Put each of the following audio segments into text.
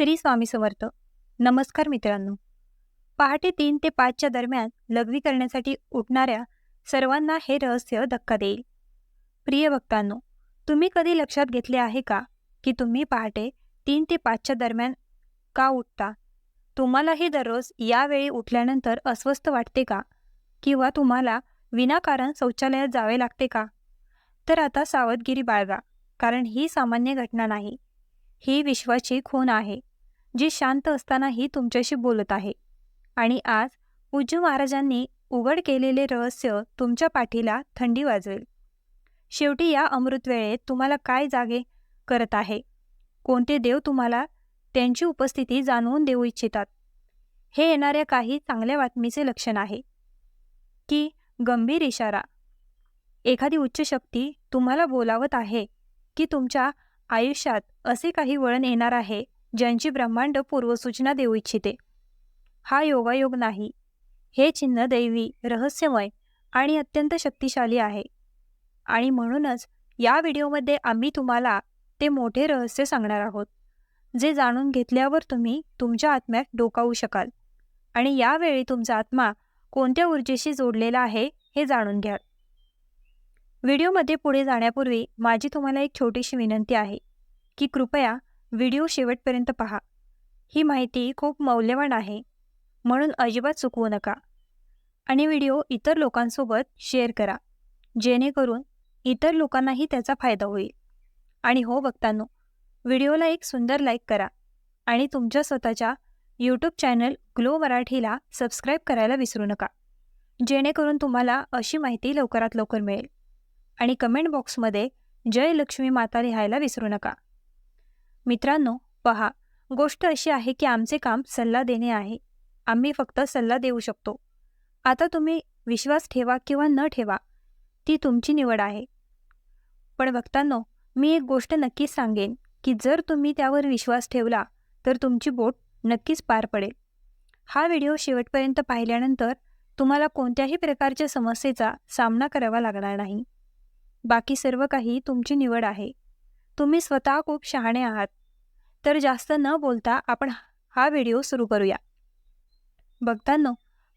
श्री स्वामी समर्थ. नमस्कार मित्रांनो. पहाटे तीन ते पाचच्या दरम्यान लघवी करण्यासाठी उठणाऱ्या सर्वांना हे रहस्य धक्का देईल. प्रिय भक्तांनो तुम्ही कधी लक्षात घेतले आहे का की तुम्ही पहाटे तीन ते पाचच्या दरम्यान का उठता? तुम्हालाही दररोज यावेळी उठल्यानंतर अस्वस्थ वाटते का? किंवा तुम्हाला विनाकारण शौचालयात जावे लागते का? तर आता सावधगिरी बाळगा कारण ही सामान्य घटना नाही. ही विश्वाची खून आहे. जी शांत असतानाही तुमच्याशी बोलत आहे. आणि आज पूज्य महाराजांनी उघड केलेले रहस्य तुमच्या पाठीला थंडी वाजवेल. शेवटी या अमृत वेळेत तुम्हाला काय जागे करत आहे? कोणते देव तुम्हाला त्यांची उपस्थिती जाणवून देऊ इच्छितात? हे येणाऱ्या काही चांगल्या बातमीचे लक्षण आहे. की गंभीर इशारा. एखादी उच्च शक्ती तुम्हाला बोलावत आहे की तुमच्या आयुष्यात असे काही वळण येणार आहे ज्यांची ब्रह्मांड पूर्वसूचना देऊ इच्छिते. हा योगायोग नाही. हे चिन्ह दैवी रहस्यमय आणि अत्यंत शक्तिशाली आहे. आणि म्हणूनच या व्हिडिओमध्ये आम्ही तुम्हाला ते मोठे रहस्य सांगणार आहोत जे जाणून घेतल्यावर तुम्ही तुमच्या आत्म्यात डोकावू शकाल. आणि यावेळी तुमचा आत्मा कोणत्या ऊर्जेशी जोडलेला आहे हे जाणून घ्या व्हिडिओमध्ये पुढे जाण्यापूर्वी माझी तुम्हाला एक छोटीशी विनंती आहे की कृपया व्हिडिओ शेवटपर्यंत पहा. ही माहिती खूप मौल्यवान आहे म्हणून अजिबात चुकवू नका. आणि व्हिडिओ इतर लोकांसोबत शेअर करा जेणेकरून इतर लोकांनाही त्याचा फायदा होईल. आणि हो बघतानो व्हिडिओला एक सुंदर लाईक करा आणि तुमच्या स्वतःच्या यूट्यूब चॅनल ग्लो मराठीला सबस्क्राईब करायला विसरू नका जेणेकरून तुम्हाला अशी माहिती लवकरात लवकर मिळेल. आणि कमेंट बॉक्समध्ये जय लक्ष्मी माता लिहायला विसरू नका. मित्रांनो पहा गोष्ट अशी आहे की आमचे काम सल्ला देणे आहे. आम्ही फक्त सल्ला देऊ शकतो. आता तुम्ही विश्वास ठेवा किंवा न ठेवा ती तुमची निवड आहे. पण भक्तांनो मी एक गोष्ट नक्कीच सांगेन की जर तुम्ही त्यावर विश्वास ठेवला तर तुमची बोट नक्कीच पार पडेल. हा व्हिडिओ शेवटपर्यंत पाहिल्यानंतर तुम्हाला कोणत्याही प्रकारच्या समस्येचा सामना करावा लागणार नाही. बाकी सर्व काही तुमची निवड आहे. तुम्ही स्वतः खूप शहाणे आहात. तर जास्त न बोलता आपण हा व्हिडिओ सुरू करूया. बघतानो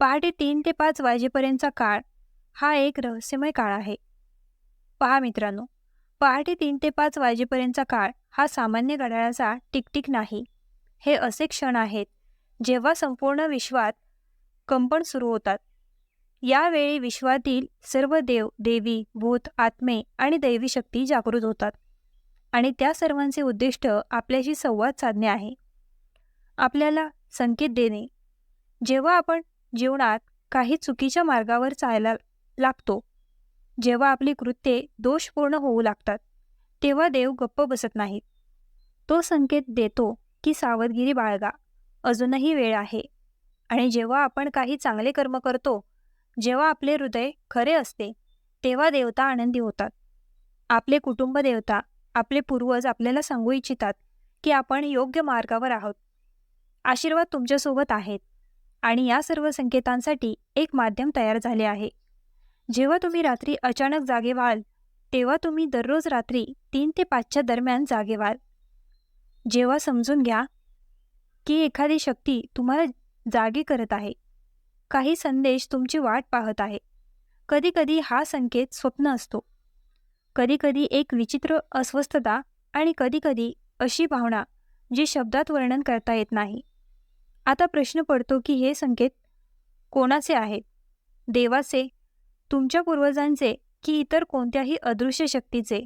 पहाटे तीन ते पाच वाजेपर्यंतचा काळ हा एक रहस्यमय काळ आहे. पहा मित्रांनो पहाटे तीन ते पाच वाजेपर्यंतचा काळ हा सामान्य घड्याळाचा टिकटिक नाही. हे असे क्षण आहेत जेव्हा संपूर्ण विश्वात कंपन सुरू होतात. यावेळी विश्वातील सर्व देव देवी भूत आत्मे आणि दैवी शक्ती जागृत होतात. आणि त्या सर्वांचे उद्दिष्ट आपल्याशी संवाद साधणे आहे. आपल्याला संकेत देणे. जेव्हा आपण जीवनात काही चुकीच्या मार्गावर चालायला लागतो जेव्हा आपली कृत्ये दोषपूर्ण होऊ लागतात तेव्हा देव गप्प बसत नाहीत. तो संकेत देतो की सावधगिरी बाळगा. अजूनही वेळ आहे. आणि जेव्हा आपण काही चांगले कर्म करतो जेव्हा आपले हृदय खरे असते तेव्हा देवता आनंदी होतात. आपले कुटुंब देवता आपले पूर्वज आपल्याला सांगू इच्छितात की आपण योग्य मार्गावर आहोत. आशीर्वाद तुमच्यासोबत आहेत आणि या सर्व संकेतांसाठी एक माध्यम तयार झाले आहे. जेव्हा तुम्ही रात्री अचानक जागे व्हाल तेव्हा तुम्ही दररोज रात्री तीन ते पाचच्या दरम्यान जागे व्हाल. जेव्हा समजून घ्या की एखादी शक्ती तुम्हाला जागी करत आहे. काही संदेश तुमची वाट पाहत आहे. कधीकधी हा संकेत स्वप्न असतो. कधीकधी एक विचित्र अस्वस्थता आणि कधीकधी अशी भावना जी शब्दात वर्णन करता येत नाही. आता प्रश्न पडतो की हे संकेत कोणाचे आहेत? देवाचे तुमच्या पूर्वजांचे की इतर कोणत्याही अदृश्य शक्तीचे?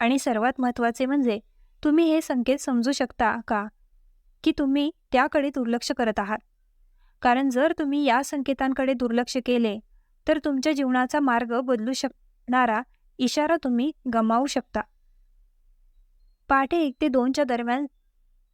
आणि सर्वात महत्त्वाचे म्हणजे तुम्ही हे संकेत समजू शकता का? की तुम्ही त्याकडे दुर्लक्ष करत आहात? कारण जर तुम्ही या संकेतांकडे दुर्लक्ष केले तर तुमच्या जीवनाचा मार्ग बदलू शकणारा इशारा तुम्ही गमावू शकता. पहाटे एक ते दोनच्या दरम्यान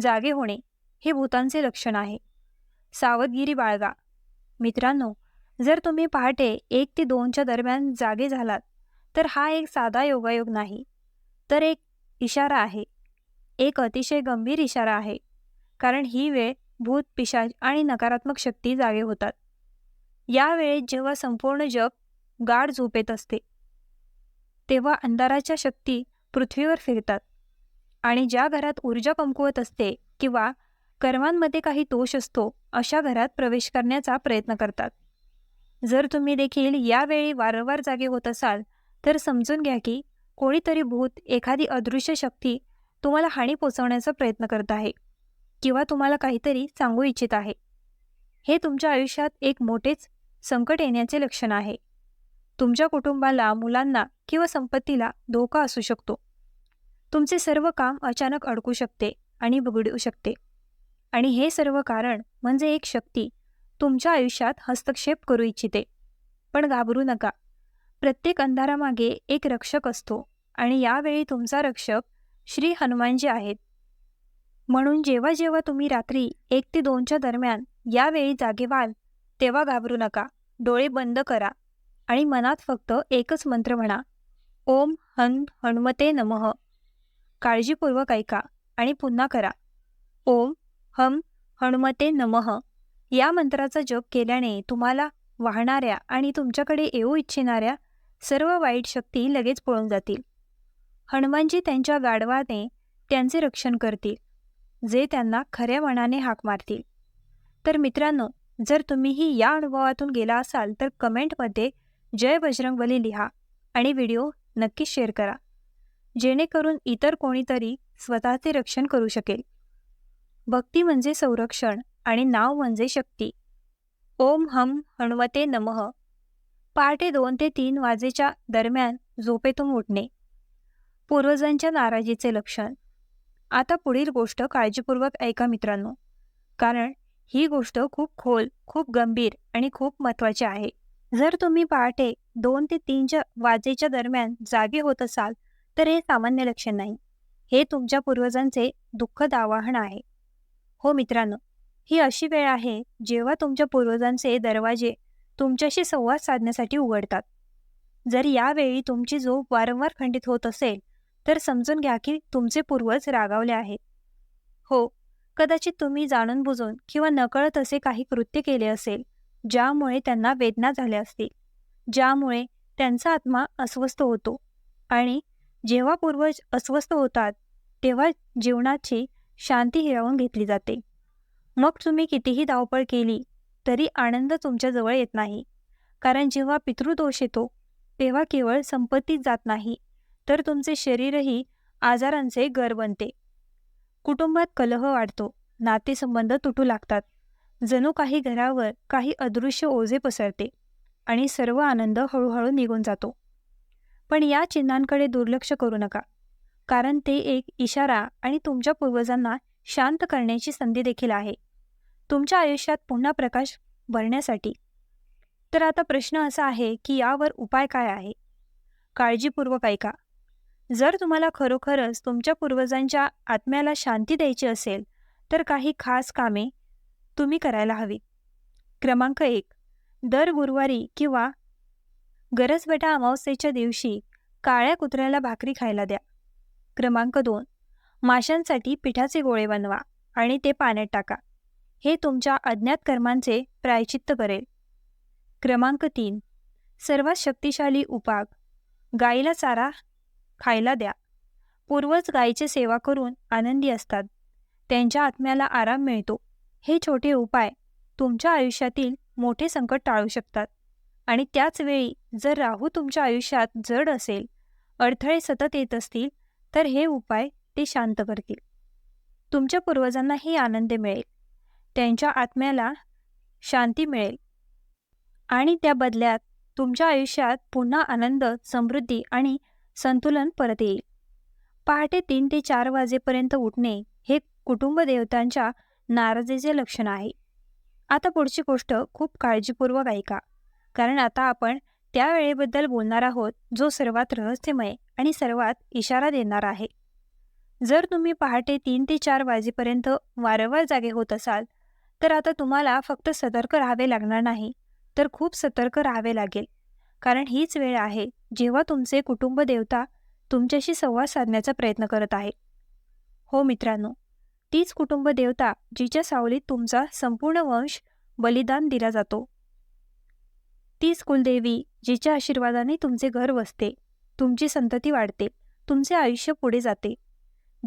जागे होणे हे भूतांचे लक्षण आहे. सावधगिरी बाळगा. मित्रांनो जर तुम्ही पहाटे एक ते दोनच्या दरम्यान जागे झालात तर हा एक साधा योगायोग नाही. तर एक इशारा आहे. एक अतिशय गंभीर इशारा आहे कारण ही वेळ भूत पिशाच आणि नकारात्मक शक्ती जागे होतात. या वेळेत जेव्हा संपूर्ण जग गाढ झोपेत असते तेव्हा अंधाराच्या शक्ती पृथ्वीवर फिरतात. आणि ज्या घरात ऊर्जा कमकुवत असते किंवा कर्मांमध्ये काही दोष असतो अशा घरात प्रवेश करण्याचा प्रयत्न करतात. जर तुम्ही देखील यावेळी वारंवार जागे होत असाल तर समजून घ्या की कोणीतरी भूत एखादी अदृश्य शक्ती तुम्हाला हानी पोचवण्याचा प्रयत्न करत आहे किंवा तुम्हाला काहीतरी सांगू इच्छित आहे. हे तुमच्या आयुष्यात एक मोठेच संकट येण्याचे लक्षण आहे. तुमच्या कुटुंबाला मुलांना किंवा संपत्तीला धोका असू शकतो. तुमचे सर्व काम अचानक अडकू शकते आणि बिघडू शकते. आणि हे सर्व कारण म्हणजे एक शक्ती तुमच्या आयुष्यात हस्तक्षेप करू इच्छिते. पण घाबरू नका. प्रत्येक अंधारामागे एक रक्षक असतो आणि यावेळी तुमचा रक्षक श्री हनुमानजी आहेत. म्हणून जेव्हा जेव्हा तुम्ही रात्री एक ते दोनच्या दरम्यान यावेळी जागे व्हाल तेव्हा घाबरू नका. डोळे बंद करा. आणि मनात फक्त एकच मंत्र म्हणा. ओम हन हनुमते नमः. काळजीपूर्वक ऐका आणि पुन्हा करा. ओम हम हनुमते नमः. या मंत्राचा जप केल्याने तुम्हाला वाहणाऱ्या आणि तुमच्याकडे येऊ इच्छिणाऱ्या सर्व वाईट शक्ती लगेच पळून जातील. हनुमानजी त्यांच्या गाढवाने त्यांचे रक्षण करतील जे त्यांना खऱ्या मनाने हाक मारतील. तर मित्रांनो जर तुम्हीही या अनुभवातून गेला असाल तर कमेंटमध्ये जय बजरंगबली लिहा आणि व्हिडिओ नक्की शेअर करा. जेणेकरून इतर कोणीतरी स्वतःचे रक्षण करू शकेल. भक्ती म्हणजे संरक्षण आणि नाव म्हणजे शक्ती. ओम हम हणवते नमः. पहाटे दोन ते तीन वाजेच्या दरम्यान झोपेतून उठणे. पूर्वजांच्या नाराजीचे लक्षण. आता पुढील गोष्ट काळजीपूर्वक ऐका मित्रांनो. कारण ही गोष्ट खूप खोल खूप गंभीर आणि खूप महत्त्वाची आहे. जर तुम्ही पहाटे दोन ते तीनच्या वाजेच्या दरम्यान जागे होत असाल तर हे सामान्य लक्षण नाही. हे तुमच्या पूर्वजांचे दुःखद आवाहन आहे. हो मित्रांनो ही अशी वेळ आहे जेव्हा तुमच्या पूर्वजांचे दरवाजे तुमच्याशी संवाद साधण्यासाठी उघडतात. जर यावेळी तुमची झोप वारंवार खंडित होत असेल तर समजून घ्या की तुमचे पूर्वज रागावले आहेत. हो कदाचित तुम्ही जाणून बुजून किंवा नकळत असे काही कृत्य केले असेल ज्यामुळे त्यांना वेदना झाल्या असतील. ज्यामुळे त्यांचा आत्मा अस्वस्थ होतो. आणि जेव्हा पूर्वज अस्वस्थ होतात तेव्हा जीवनाची शांती हिरावून घेतली जाते. मग तुम्ही कितीही धावपळ केली तरी आनंद तुमच्याजवळ येत नाही. कारण जेव्हा पितृदोष येतो तेव्हा केवळ संपत्तीत जात नाही. तर तुमचे शरीरही आजारांचे घर बनते. कुटुंबात कलह वाढतो नातेसंबंध तुटू लागतात. जणू काही घरावर काही अदृश्य ओझे पसरते आणि सर्व आनंद हळूहळू निघून जातो. पण या चिन्हांकडे दुर्लक्ष करू नका कारण ते एक इशारा आणि तुमच्या पूर्वजांना शांत करण्याची संधी देखील आहे. तुमच्या आयुष्यात पुन्हा प्रकाश भरण्यासाठी. तर आता प्रश्न असा आहे की यावर उपाय काय आहे? काळजीपूर्वक ऐका. जर तुम्हाला खरोखरच तुमच्या पूर्वजांच्या आत्म्याला शांती द्यायची असेल तर काही खास कामे तुम्ही करायला हवी. क्रमांक एक. दर गुरुवारी किंवा गरजबेटा अमावस्येच्या दिवशी काळ्या कुत्र्याला भाकरी खायला द्या. क्रमांक दोन. माशांसाठी पिठाचे गोळे बनवा आणि ते पाण्यात टाका. हे तुमच्या अज्ञात कर्मांचे प्रायचित्त करेल क्रमांक तीन. सर्वात शक्तिशाली उपाग. गाईला चारा खायला द्या. पूर्वज गायीची सेवा करून आनंदी असतात. त्यांच्या आत्म्याला आराम मिळतो. हे छोटे उपाय तुमच्या आयुष्यातील मोठे संकट टाळू शकतात. आणि त्याच वेळी जर राहू तुमच्या आयुष्यात जड असेल अडथळे सतत येत असतील तर हे उपाय ते शांत करतील. तुमच्या पूर्वजांनाही आनंद मिळेल. त्यांच्या आत्म्याला शांती मिळेल. आणि त्या बदल्यात तुमच्या आयुष्यात पुन्हा आनंद समृद्धी आणि संतुलन परत येईल. पहाटे तीन ते चार वाजेपर्यंत उठणे हे कुटुंब देवतांच्या नाराजीचे लक्षण आहे. आता पुढची गोष्ट खूप काळजीपूर्वक ऐका. कारण आता आपण त्या वेळेबद्दल बोलणार आहोत जो सर्वात रहस्यमय आणि सर्वात इशारा देणार आहे. जर तुम्ही पहाटे तीन ते चार वाजेपर्यंत वारंवार जागे होत असाल तर आता तुम्हाला फक्त सतर्क राहावे लागणार नाही तर खूप सतर्क राहावे लागेल. कारण हीच वेळ आहे जेव्हा तुमचे कुटुंब देवता तुमच्याशी संवाद साधण्याचा प्रयत्न करत आहे हो मित्रांनो तीच कुटुंब देवता जिच्या सावलीत तुमचा संपूर्ण वंश बलिदान दिला जातो. तीच कुलदेवी जिच्या आशीर्वादाने तुमचे घर वसते तुमची संतती वाढते तुमचे आयुष्य पुढे जाते.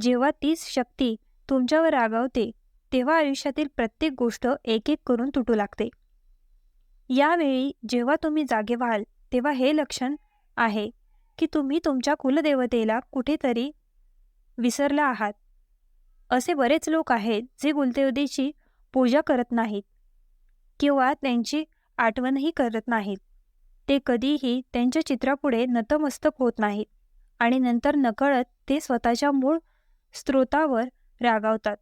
जेव्हा तीच शक्ती तुमच्यावर रागावते तेव्हा आयुष्यातील प्रत्येक गोष्ट एक एक करून तुटू लागते. यावेळी जेव्हा तुम्ही जागे व्हाल तेव्हा हे लक्षण आहे की तुम्ही तुमच्या कुलदेवतेला कुठेतरी विसरला आहात. असे बरेच लोक आहेत जे कुलदेवतेची पूजा करत नाहीत किंवा त्यांची आठवणही करत नाहीत. ते कधीही त्यांच्या चित्रापुढे नतमस्तक होत नाहीत आणि नंतर नकळत ते स्वतःच्या मूळ स्रोतावर रागावतात.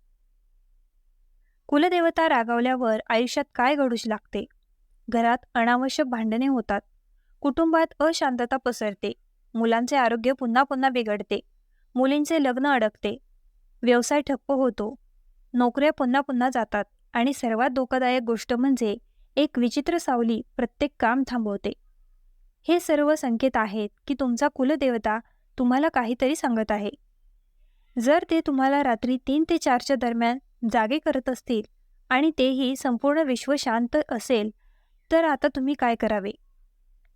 कुलदेवता रागावल्यावर आयुष्यात काय घडूच लागते? घरात अनावश्यक भांडणे होतात. कुटुंबात अशांतता पसरते. मुलांचे आरोग्य पुन्हा पुन्हा बिघडते. मुलींचे लग्न अडकते. व्यवसाय ठप्प होतो. नोकऱ्या पुन्हा पुन्हा जातात आणि सर्वात धोकादायक गोष्ट म्हणजे एक विचित्र सावली प्रत्येक काम थांबवते. हे सर्व संकेत आहेत की तुमचा कुलदेवता तुम्हाला काहीतरी सांगत आहे. जर ते तुम्हाला रात्री तीन ते चारच्या दरम्यान जागे करत असतील आणि तेही संपूर्ण विश्व शांत असेल तर आता तुम्ही काय करावे?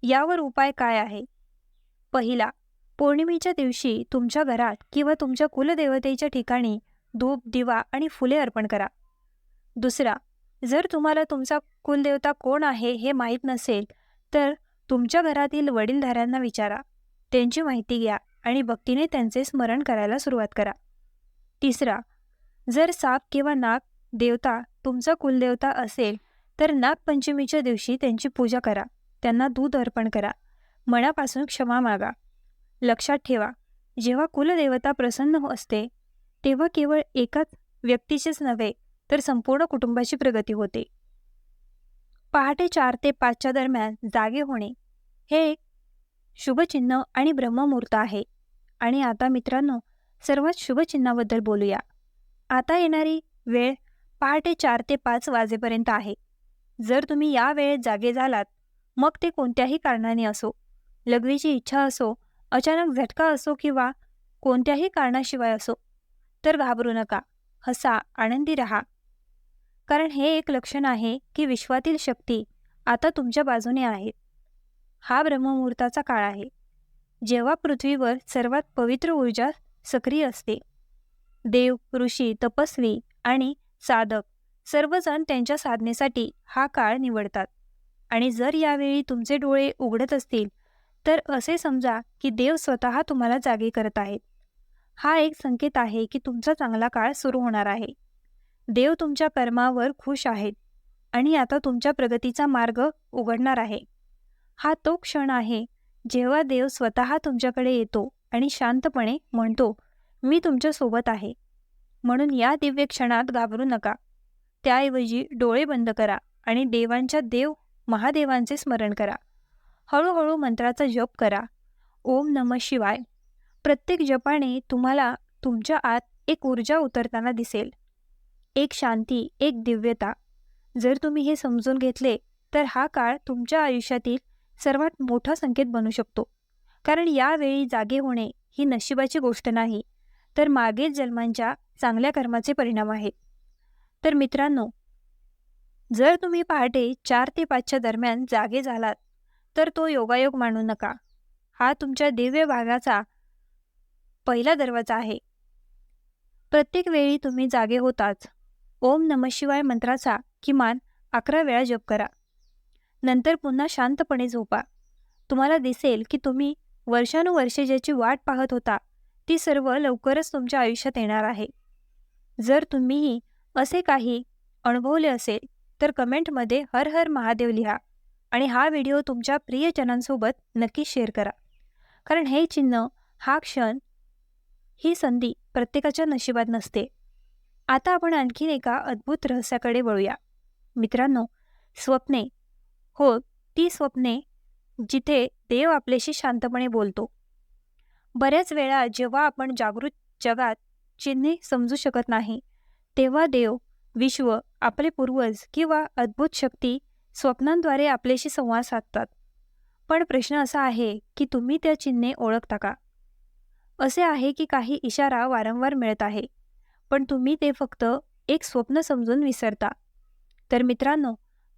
यावर उपाय काय आहे? पहिला पौर्णिमेच्या दिवशी तुमच्या घरात किंवा तुमच्या कुलदेवतेच्या ठिकाणी धूप दिवा आणि फुले अर्पण करा. दुसरा जर तुम्हाला तुमचा कुलदेवता कोण आहे हे माहीत नसेल तर तुमच्या घरातील वडीलधाऱ्यांना विचारा. त्यांची माहिती घ्या आणि भक्तीने त्यांचे स्मरण करायला सुरुवात करा. तिसरा जर साप किंवा नाग देवता तुमचा कुलदेवता असेल तर नागपंचमीच्या दिवशी त्यांची पूजा करा. त्यांना दूध अर्पण करा. मनापासून क्षमा मागा. लक्षात ठेवा जेव्हा कुलदेवता प्रसन्न असते तेव्हा केवळ एकाच व्यक्तीचेच नव्हे तर संपूर्ण कुटुंबाची प्रगती होते. पहाटे चार ते पाचच्या दरम्यान जागे होणे हे एक शुभचिन्ह आणि ब्रह्ममुहूर्त आहे. आणि आता मित्रांनो सर्वात शुभचिन्हाबद्दल बोलूया. आता येणारी वेळ पहाटे चार ते पाच वाजेपर्यंत आहे. जर तुम्ही या वेळेत जागे झालात मग ते कोणत्याही कारणाने असो लग्नीची इच्छा असो अचानक झटका असो किंवा कोणत्याही कारणाशिवाय असो तर घाबरू नका. हसा आनंदी रहा. कारण हे एक लक्षण आहे की विश्वातील शक्ती आता तुमच्या बाजूने आहेत हा ब्रह्ममुहूर्ताचा काळ आहे. जेव्हा पृथ्वीवर सर्वात पवित्र ऊर्जा सक्रिय असते. देव ऋषी तपस्वी आणि साधक सर्वजण त्यांच्या साधनेसाठी हा काळ निवडतात. आणि जर यावेळी तुमचे डोळे उघडत असतील तर असे समजा की देव स्वतः तुम्हाला जागे करत आहेत. हा एक संकेत आहे की तुमचा चांगला काळ सुरू होणार आहे. देव तुमच्या कर्मावर खुश आहेत आणि आता तुमच्या प्रगतीचा मार्ग उघडणार आहे. हा तो क्षण आहे जेव्हा देव स्वतः तुमच्याकडे येतो आणि शांतपणे म्हणतो मी तुमच्यासोबत आहे. म्हणून या दिव्य क्षणात घाबरू नका. त्याऐवजी डोळे बंद करा आणि देवांच्या देव महादेवांचे स्मरण करा. हळूहळू मंत्राचा जप करा. ओम नम शिवाय. प्रत्येक जपाने तुम्हाला तुमच्या आत एक ऊर्जा उतरताना दिसेल. एक शांती एक दिव्यता. जर तुम्ही हे समजून घेतले तर हा काळ तुमच्या आयुष्यातील सर्वात मोठा संकेत बनू शकतो. कारण यावेळी जागे होणे ही नशिबाची गोष्ट नाही तर मागील जन्मांच्या चांगल्या कर्माचे परिणाम आहेत. तर मित्रांनो जर तुम्ही पहाटे चार ते पाचच्या दरम्यान जागे झालात तर तो योगायोग मानू नका. हा तुमच्या दिव्य भागाचा पहिला दरवाजा आहे. प्रत्येक वेळी तुम्ही जागे होताच ओम नम शिवाय मंत्राचा किमान अकरा वेळा जप करा. नंतर पुन्हा शांतपणे झोपा. तुम्हाला दिसेल की तुम्ही वर्षानुवर्षे ज्याची वाट पाहत होता ती सर्व लवकरच तुमच्या आयुष्यात येणार आहे. जर तुम्हीही असे काही अनुभवले असेल तर कमेंटमध्ये हर हर महादेव लिहा. आणि हा व्हिडिओ तुमच्या प्रियजनांसोबत नक्की शेअर करा. कारण हे चिन्ह हा क्षण ही संधी प्रत्येकाच्या नशिबात नसते. आता आपण आणखीन एका अद्भुत रहस्याकडे वळूया. मित्रांनो स्वप्ने. हो ती स्वप्ने जिथे देव आपल्याशी शांतपणे बोलतो. बऱ्याच वेळा जेव्हा आपण जागृत जगात चिन्हे समजू शकत नाही तेव्हा देव विश्व आपले पूर्वज किंवा अद्भुत शक्ती स्वप्नांद्वारे आपल्याशी संवाद साधतात. पण प्रश्न असा आहे की तुम्ही त्या चिन्हे ओळखता का? असे आहे की काही इशारा वारंवार मिळत आहे पण तुम्ही ते फक्त एक स्वप्न समजून विसरता. तर मित्रांनो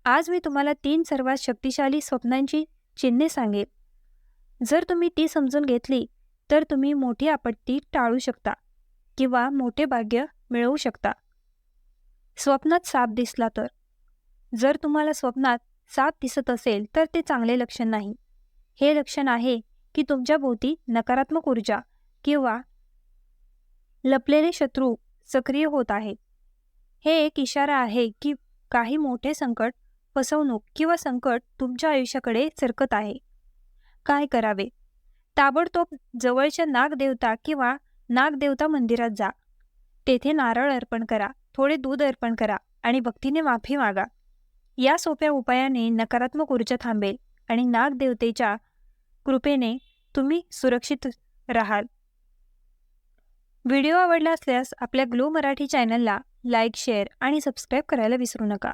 आज मी तुम्हाला तीन सर्वात शक्तिशाली स्वप्नांची चिन्हे सांगेन. जर तुम्ही ती समजून घेतली तर तुम्ही मोठी आपत्ती टाळू शकता किंवा मोठे भाग्य मिळवू शकता. स्वप्नात साप दिसला तर. जर तुम्हाला स्वप्नात साप दिसत असेल तर ते चांगले लक्षण नाही. हे लक्षण आहे की तुमच्या भोवती नकारात्मक ऊर्जा किंवा लपलेले शत्रू सक्रिय होत आहेत. हे एक इशारा आहे की काही मोठे संकट फसवणूक किंवा संकट तुमच्या आयुष्याकडे सरकत आहे. काय करावे? ताबडतोब जवळच्या नागदेवता किंवा नागदेवता मंदिरात जा. तेथे नारळ अर्पण करा थोडे दूध अर्पण करा आणि भक्तीने माफी मागा. या सोप्या उपायाने नकारात्मक ऊर्जा थांबेल आणि नागदेवतेच्या कृपेने तुम्ही सुरक्षित राहाल. व्हिडिओ आवडला असल्यास आपल्या ग्लो मराठी चॅनलला लाईक शेअर आणि सबस्क्राईब करायला विसरू नका.